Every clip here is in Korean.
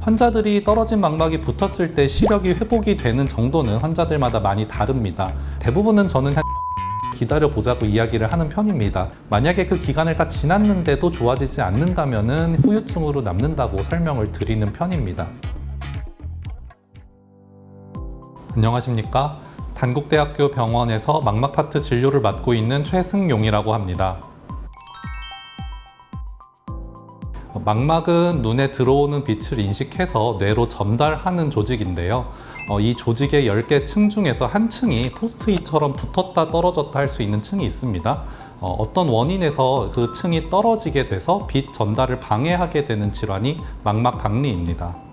환자들이 떨어진 망막이 붙었을 때 시력이 회복이 되는 정도는 환자들마다 많이 다릅니다. 대부분은 저는 한 기다려 보자고 이야기를 하는 편입니다. 만약에 그 기간을 다 지났는데도 좋아지지 않는다면은 후유증으로 남는다고 설명을 드리는 편입니다. 안녕하십니까? 단국대학교 병원에서 망막 파트 진료를 맡고 있는 최승용이라고 합니다. 망막은 눈에 들어오는 빛을 인식해서 뇌로 전달하는 조직인데요. 어, 이 조직의 10개 층 중에서 한 층이 포스트잇처럼 붙었다 떨어졌다 할 수 있는 층이 있습니다. 어, 떤 원인에서 그 층이 떨어지게 돼서 빛 전달을 방해하게 되는 질환이 망막 박리입니다.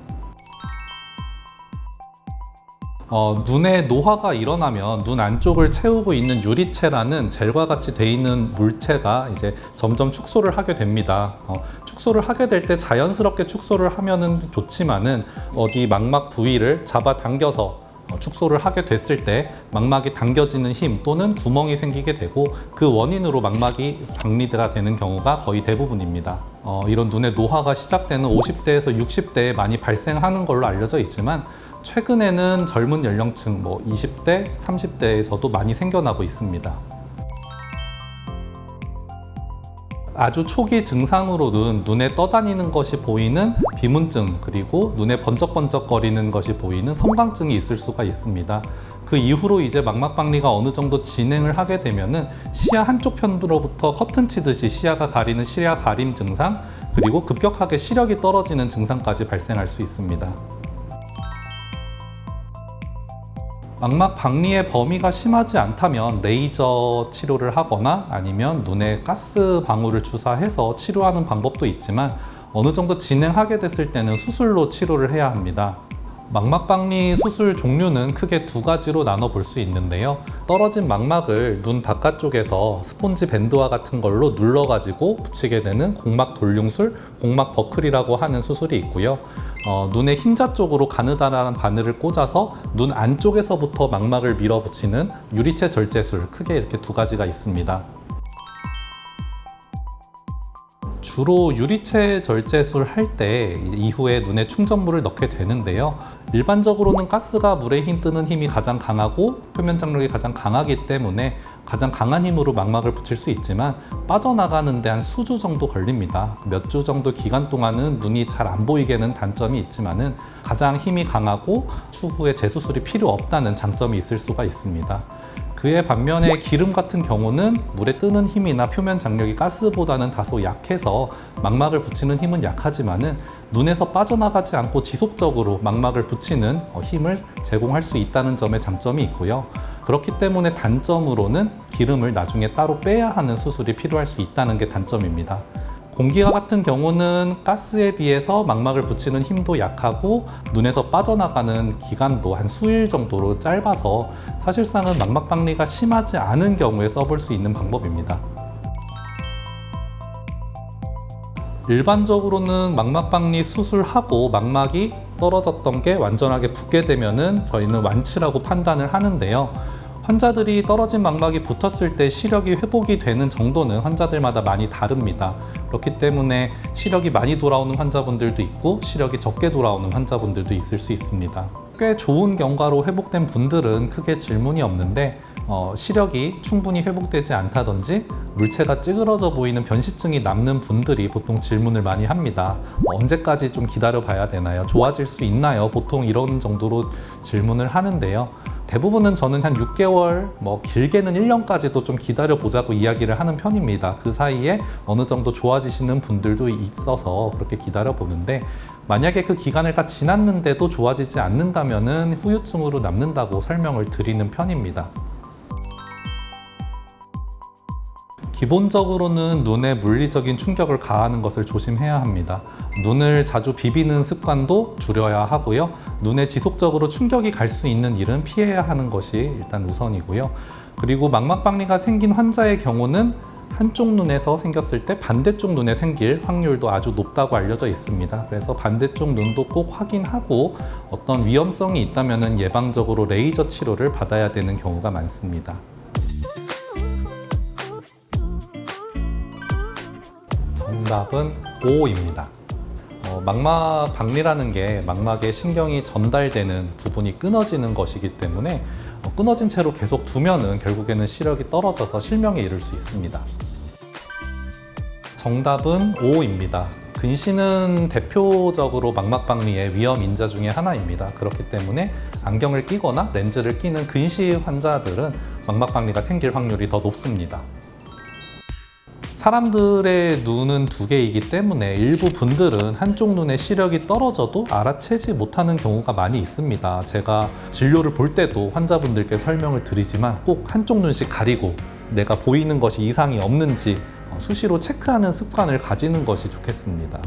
어, 눈에 노화가 일어나면 눈 안쪽을 채우고 있는 유리체라는 젤과 같이 돼 있는 물체가 이제 점점 축소를 하게 됩니다. 어, 축소를 하게 될 때 자연스럽게 축소를 하면은 좋지만은 어디 망막 부위를 잡아 당겨서 어, 축소를 하게 됐을 때 망막이 당겨지는 힘 또는 구멍이 생기게 되고 그 원인으로 망막이 박리가 되는 경우가 거의 대부분입니다. 어, 이런 눈의 노화가 시작되는 50대에서 60대에 많이 발생하는 걸로 알려져 있지만 최근에는 젊은 연령층 뭐 20대, 30대에서도 많이 생겨나고 있습니다. 아주 초기 증상으로는 눈에 떠다니는 것이 보이는 비문증 그리고 눈에 번쩍번쩍거리는 것이 보이는 섬광증이 있을 수가 있습니다. 그 이후로 이제 망막박리가 어느 정도 진행을 하게 되면은 시야 한쪽 편으로부터 커튼 치듯이 시야가 가리는 시야 가림 증상 그리고 급격하게 시력이 떨어지는 증상까지 발생할 수 있습니다. 망막 박리의 범위가 심하지 않다면 레이저 치료를 하거나 아니면 눈에 가스 방울을 주사해서 치료하는 방법도 있지만 어느 정도 진행하게 됐을 때는 수술로 치료를 해야 합니다. 망막박리 수술 종류는 크게 두 가지로 나눠 볼 수 있는데요. 떨어진 망막을 눈 바깥쪽에서 스폰지 밴드와 같은 걸로 눌러가지고 붙이게 되는 공막 돌융술, 공막 버클이라고 하는 수술이 있고요. 어, 눈의 흰자 쪽으로 가느다란 바늘을 꽂아서 눈 안쪽에서부터 망막을 밀어붙이는 유리체 절제술, 크게 이렇게 두 가지가 있습니다. 주로 유리체 절제술 할 때 이후에 눈에 충전물을 넣게 되는데요. 일반적으로는 가스가 물에 힘 뜨는 힘이 가장 강하고 표면 장력이 가장 강하기 때문에 가장 강한 힘으로 망막을 붙일 수 있지만 빠져나가는데 한 수주 정도 걸립니다. 몇 주 정도 기간 동안은 눈이 잘 안 보이게는 단점이 있지만은 가장 힘이 강하고 추후에 재수술이 필요 없다는 장점이 있을 수가 있습니다. 그에 반면에 기름 같은 경우는 물에 뜨는 힘이나 표면 장력이 가스보다는 다소 약해서 망막을 붙이는 힘은 약하지만은 눈에서 빠져나가지 않고 지속적으로 망막을 붙이는 어, 힘을 제공할 수 있다는 점에 장점이 있고요. 그렇기 때문에 단점으로는 기름을 나중에 따로 빼야 하는 수술이 필요할 수 있다는 게 단점입니다. 공기와 같은 경우는 가스에 비해서 망막을 붙이는 힘도 약하고 눈에서 빠져나가는 기간도 한 수일 정도로 짧아서 사실상은 망막 박리가 심하지 않은 경우에 써볼 수 있는 방법입니다. 일반적으로는 망막 박리 수술하고 망막이 떨어졌던 게 완전하게 붓게 되면은 저희는 완치라고 판단을 하는데요. 환자들이 떨어진 망막이 붙었을 때 시력이 회복이 되는 정도는 환자들마다 많이 다릅니다. 그렇기 때문에 시력이 많이 돌아오는 환자분들도 있고 시력이 적게 돌아오는 환자분들도 있을 수 있습니다. 꽤 좋은 경과로 회복된 분들은 크게 질문이 없는데 어, 시력이 충분히 회복되지 않다든지 물체가 찌그러져 보이는 변시증이 남는 분들이 보통 질문을 많이 합니다. 어, 언제까지 좀 기다려 봐야 되나요? 좋아질 수 있나요? 보통 이런 정도로 질문을 하는데요. 대부분은 저는 한 6개월, 뭐 길게는 1년까지도 좀 기다려 보자고 이야기를 하는 편입니다. 그 사이에 어느 정도 좋아지시는 분들도 있어서 그렇게 기다려 보는데 만약에 그 기간을 다 지났는데도 좋아지지 않는다면은 후유증으로 남는다고 설명을 드리는 편입니다. 기본적으로는 눈에 물리적인 충격을 가하는 것을 조심해야 합니다. 눈을 자주 비비는 습관도 줄여야 하고요. 눈에 지속적으로 충격이 갈 수 있는 일은 피해야 하는 것이 일단 우선이고요. 그리고 망막박리가 생긴 환자의 경우는 한쪽 눈에서 생겼을 때 반대쪽 눈에 생길 확률도 아주 높다고 알려져 있습니다. 그래서 반대쪽 눈도 꼭 확인하고 어떤 위험성이 있다면 예방적으로 레이저 치료를 받아야 되는 경우가 많습니다. 정답은 O입니다. 어, 망막 박리라는 게 망막에 신경이 전달되는 부분이 끊어지는 것이기 때문에 어, 끊어진 채로 계속 두면은 결국에는 시력이 떨어져서 실명에 이를 수 있습니다. 정답은 O입니다. 근시는 대표적으로 망막박리의 위험 인자 중에 하나입니다. 그렇기 때문에 안경을 끼거나 렌즈를 끼는 근시 환자들은 망막박리가 생길 확률이 더 높습니다. 사람들의 눈은 두 개이기 때문에 일부 분들은 한쪽 눈의 시력이 떨어져도 알아채지 못하는 경우가 많이 있습니다. 제가 진료를 볼 때도 환자분들께 설명을 드리지만 꼭 한쪽 눈씩 가리고 내가 보이는 것이 이상이 없는지 어, 수시로 체크하는 습관을 가지는 것이 좋겠습니다.